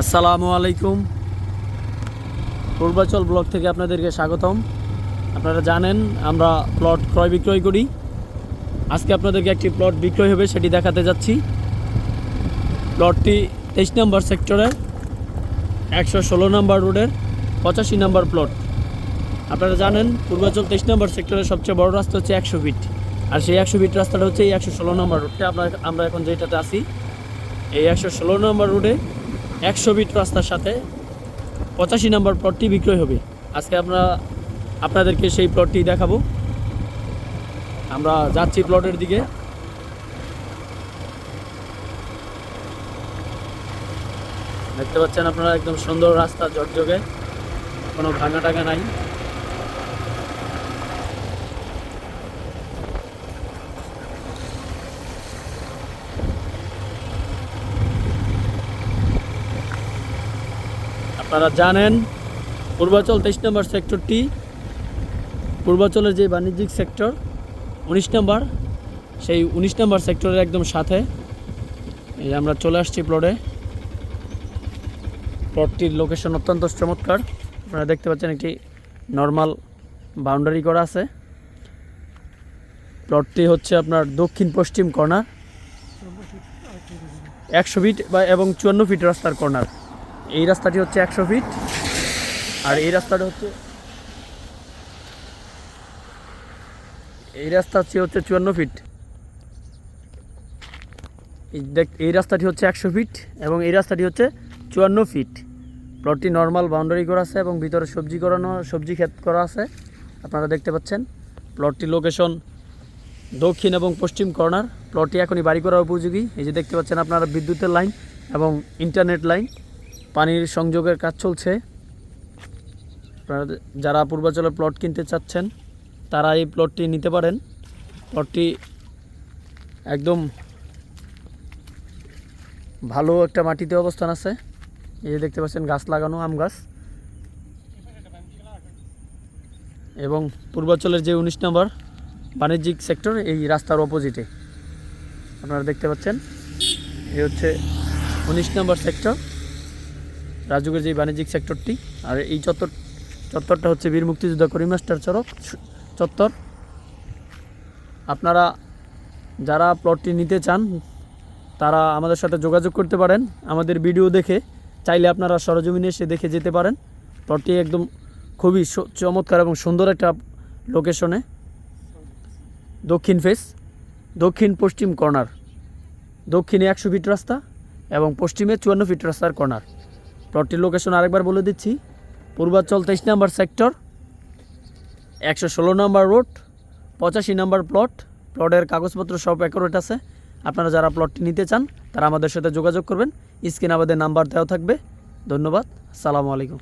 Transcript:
আসসালামু আলাইকুম। পূর্বাচল ব্লক থেকে আপনাদেরকে স্বাগতম। আপনারা জানেন, আমরা প্লট ক্রয় বিক্রয় করি। আজকে আপনাদেরকে একটি প্লট বিক্রয় হবে, সেটি দেখাতে যাচ্ছি। প্লটটি তেইশ নম্বর সেক্টরের একশো ষোলো নম্বর রোডের পঁচাশি নম্বর প্লট। আপনারা জানেন, পূর্বাচল তেইশ নম্বর সেক্টরের সবচেয়ে বড় রাস্তা হচ্ছে একশো ফিট। আর সেই একশো ফিট রাস্তাটা হচ্ছে এই একশো ষোলো নম্বর রোডটা আমরা আমরা এখন যেটাতে আছি, এই একশো ষোলো নম্বর রোডে একশো বিট রাস্তার সাথে পঁচাশি নম্বর প্লটটি বিক্রয় হবে। আজকে আমরা আপনাদেরকে সেই প্লটটি দেখাবো। আমরা যাচ্ছি প্লটের দিকে। দেখতে পাচ্ছেন আপনারা, একদম সুন্দর রাস্তা জটজগে কোনো ভাঙা টাকা নাই। আপনারা জানেন পূর্বাচল তেইশ নম্বর সেক্টরটি, পূর্বাচলের যে বাণিজ্যিক সেক্টর, উনিশ নম্বর, সেই উনিশ নম্বর সেক্টরের একদম সাথে। এই আমরা চলে আসছি প্লটে প্লটটির লোকেশন অত্যন্ত চমৎকার। আপনারা দেখতে পাচ্ছেন একটি নর্মাল বাউন্ডারি করা আছে। প্লটটি হচ্ছে আপনার দক্ষিণ পশ্চিম কর্নার একশো ফিট বা এবং চুয়ান্ন ফিট রাস্তার কর্নার এই রাস্তাটি হচ্ছে একশো ফিট আর এই রাস্তাটা হচ্ছে এই রাস্তা হচ্ছে হচ্ছে চুয়ান্ন ফিট দেখ, এই রাস্তাটি হচ্ছে একশো ফিট এবং এই রাস্তাটি হচ্ছে চুয়ান্ন ফিট প্লটটি নর্মাল বাউন্ডারি করা আছে এবং ভিতরে সবজি করানো, সবজি ক্ষেত করা আছে। আপনারা দেখতে পাচ্ছেন প্লটটির লোকেশন দক্ষিণ এবং পশ্চিম কর্নার প্লটটি এখনই বাড়ি করার উপযোগী। এই যে দেখতে পাচ্ছেন আপনারা বিদ্যুতের লাইন এবং ইন্টারনেট লাইন পানির সংযোগের কাজ চলছে। আপনারা যারা পূর্বাচলের প্লট কিনতে চাচ্ছেন, তারা এই প্লটটি নিতে পারেন। প্লটটি একদম ভালো একটা মাটিতে অবস্থান আছে। এই যে দেখতে পাচ্ছেন, গাছ লাগানো, আম গাছ। এবং পূর্বাচলের যে উনিশ নম্বর বাণিজ্যিক সেক্টর এই রাস্তার অপোজিটে আপনারা দেখতে পাচ্ছেন, এই হচ্ছে উনিশ নম্বর সেক্টর রাজুকের যে বাণিজ্যিক সেক্টরটি, আর এই চত্বর চত্বরটা হচ্ছে বীর মুক্তিযোদ্ধা করিম মাস্টার চরক চত্বর। আপনারা যারা প্লটটি নিতে চান, তারা আমাদের সাথে যোগাযোগ করতে পারেন। আমাদের ভিডিও দেখে চাইলে আপনারা সরজমিনে এসে দেখে যেতে পারেন। প্লটটি একদম খুবই চমৎকার এবং সুন্দর একটা লোকেশনে দক্ষিণ ফেস দক্ষিণ পশ্চিম কর্নার দক্ষিণে একশো ফিট রাস্তা এবং পশ্চিমে চুয়ান্ন ফিট রাস্তার কর্নার প্লটটির লোকেশন আরেকবার বলে দিচ্ছি। পূর্বাচল তেইশ নাম্বার সেক্টর একশো ষোলো নম্বর রোড পঁচাশি নাম্বার প্লট প্লটের কাগজপত্র সব অ্যাকোরেট আছে। আপনারা যারা প্লটটি নিতে চান, তারা আমাদের সাথে যোগাযোগ করবেন। স্ক্রিন আমাদের নাম্বার দেওয়া থাকবে। ধন্যবাদ। সালামু আলাইকুম।